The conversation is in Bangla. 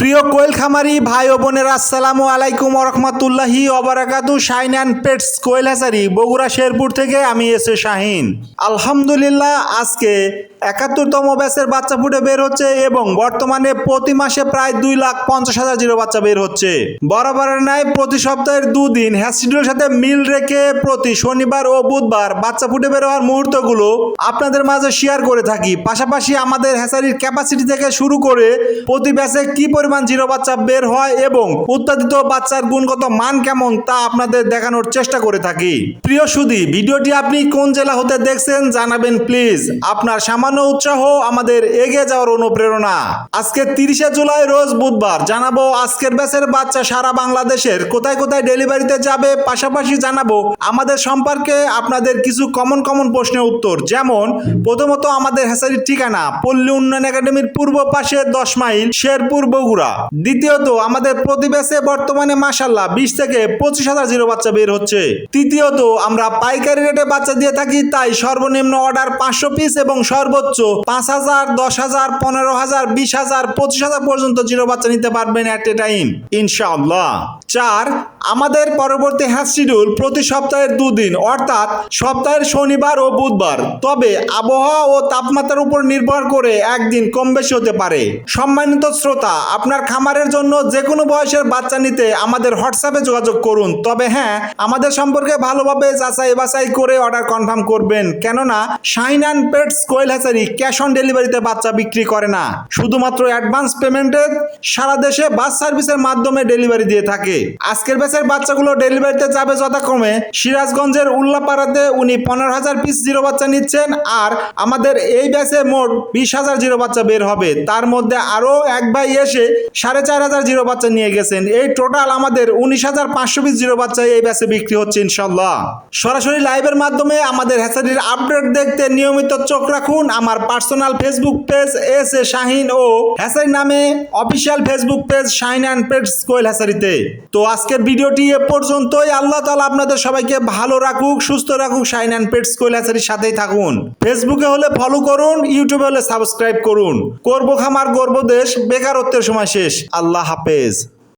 প্রিয় কোয়েল খামারি ভাই ও বোনেরা, আসসালামু আলাইকুম রহমতুল্লাহি অবরাকাতু Shine and Pets Quail Hatchery Bogura, Sherpur থেকে আমি এসে শাহিন। আলহামদুলিল্লাহ, আজকে একাত্তরতম ব্যাচের বাচ্চা ফুটে বের হচ্ছে এবং বর্তমানে প্রতি মাসে প্রায় দুই লাখ পঞ্চাশ হাজার জিরো বাচ্চা বের হচ্ছে। বরাবরের ন্যায়, প্রতি সপ্তাহের দুদিন হ্যাসিডুলের সাথে মিল রেখে প্রতি শনিবার ও বুধবার বাচ্চা ফুটে বের হওয়ার মুহূর্তগুলো আপনাদের মাঝে শেয়ার করে থাকি। পাশাপাশি আমাদের হ্যাসারির ক্যাপাসিটি থেকে শুরু করে প্রতি ব্যাচে কি পরিমাণ জিরো বাচ্চা বের হয় এবং উৎপাদিত বাচ্চার গুণগত মান কেমন তা আপনাদের দেখানোর চেষ্টা করে থাকি। প্রিয় সুদী ভিডিওটি আপনি কোন জেলা হতে দেখছেন জানাবেন প্লিজ আপনার সামান্য উৎসাহ আমাদের এগিয়ে যাওয়ার অনুপ্রেরণা। আজকে তিরিশে জুলাই রোজ বুধবার জানাব আজকের ব্যাচের বাচ্চা সারা বাংলাদেশের কোথায় কোথায় ডেলিভারিতে যাবে। পাশাপাশি জানাব আমাদের সম্পর্কে আপনাদের কিছু কমন কমন প্রশ্নের উত্তর। যেমন, প্রথমত আমাদের হ্যাসারির ঠিকানা, পল্লী উন্নয়ন একাডেমির পূর্ব পাশে দশ মাইল শেরপুর বগুড়া। দ্বিতীয়ত, আমাদের প্রতিবেশে বর্তমানে মাসাল্লাহ বিশ থেকে পঁচিশ হাজার জিরো বাচ্চা বের হচ্ছে। তৃতীয়ত, আমরা পাইকারি রেটে বাচ্চা দিয়ে থাকি, তাই সর্বনিম্ন অর্ডার পাঁচশো পিস এবং সর্বোচ্চ পাঁচ হাজার, দশ হাজার, পনেরো হাজার, বিশ হাজার, পঁচিশ হাজার পর্যন্ত জিরো বাচ্চা নিতে পারবেন অ্যাট এ টাইম ইনশাআল্লাহ। চার আমাদের পরবর্তী হ্যাচ শিডিউল প্রতি সপ্তাহের দুদিন, অর্থাৎ সপ্তাহের শনিবার ও বুধবার। তবে আবহাওয়া ও তাপমাত্রার উপর নির্ভর করে একদিন কম বেশি হতে পারে। সম্মানিত শ্রোতা, আপনার খামারের জন্য যে কোনো বয়সের বাচ্চা নিতে আমাদের হোয়াটসঅ্যাপে যোগাযোগ করুন। তবে হ্যাঁ আমাদের সম্পর্কে ভালোভাবে যাচাই বাছাই করে অর্ডার কনফার্ম করবেন। কেননা, Shine and Pets Quail Hatchery cash on ডেলিভারিতে বাচ্চা বিক্রি করে না। শুধুমাত্র অ্যাডভান্স পেমেন্টে সারা দেশে বাস সার্ভিসের মাধ্যমে ডেলিভারি দিয়ে থাকে। আজকের ব্যাচের বাচ্চাগুলো ডেলিভারিতে যাবে যথাক্রমে। সিরাজগঞ্জের উল্লাপাড়াতে উনি পনেরো হাজার পিস জিরো বাচ্চা নিচ্ছেন আর আমাদের এই ব্যাচে মোট বিশ হাজার জিরো বাচ্চা বের হবে। তার মধ্যে আরও এক ভাই এসে সাড়ে চার হাজার জিরো বাচ্চা নিয়ে গেছেন। এই টোটাল আমাদের উনিশ হাজার পাঁচশো পিস জিরো বাচ্চা এই ব্যাচে বিক্রি হচ্ছে ইনশাল্লাহ সরাসরি লাইভের মাধ্যমে আমাদের হ্যাচারির আপডেট দেখতে নিয়মিত চোখ রাখুন। আমার personal Facebook page S A Shahin O hatchery নামে official Facebook page Shahin and Pets Quail হ্যাসারিতে তো। আজকের ভিডিওটি এ পর্যন্তই। আল্লাহ তালা আপনাদের সবাইকে ভালো রাখুক, সুস্থ রাখুক, শাইন অ্যান্ড পেটস কোয়েল সাথেই থাকুন। ফেসবুকে হলে ফলো করুন, ইউটিউবে হলে সাবস্ক্রাইব করুন। করব খামার গর্ব দেশ, বেকারত্বের সময় শেষ। আল্লাহ হাফেজ।